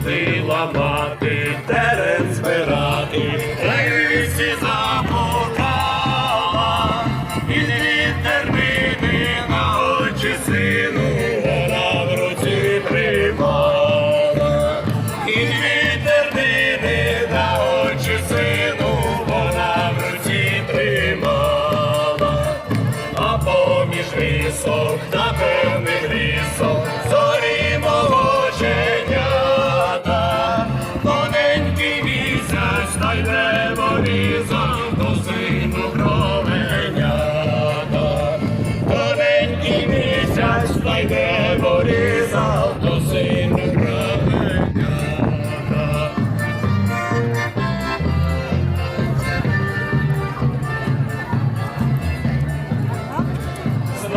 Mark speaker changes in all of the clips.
Speaker 1: ходила мати, терен збирати, лисі замотала, і дві термини на очі сину, вона в руці тримала. І дві термини на очі сину, вона в руці тримала. А поміж лісок та певних небо різав до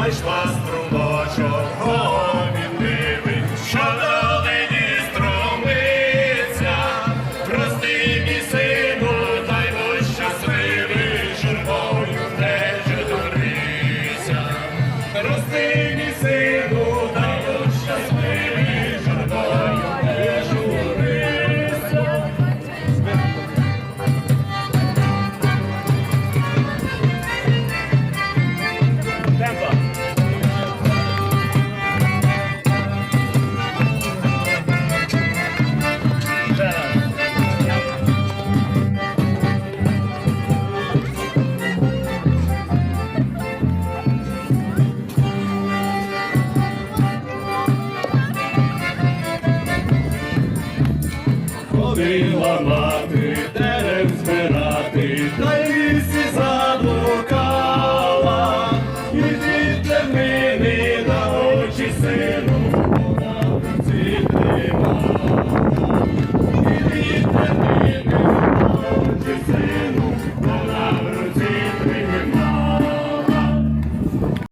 Speaker 1: знайшла струмочок sing. ходила мати.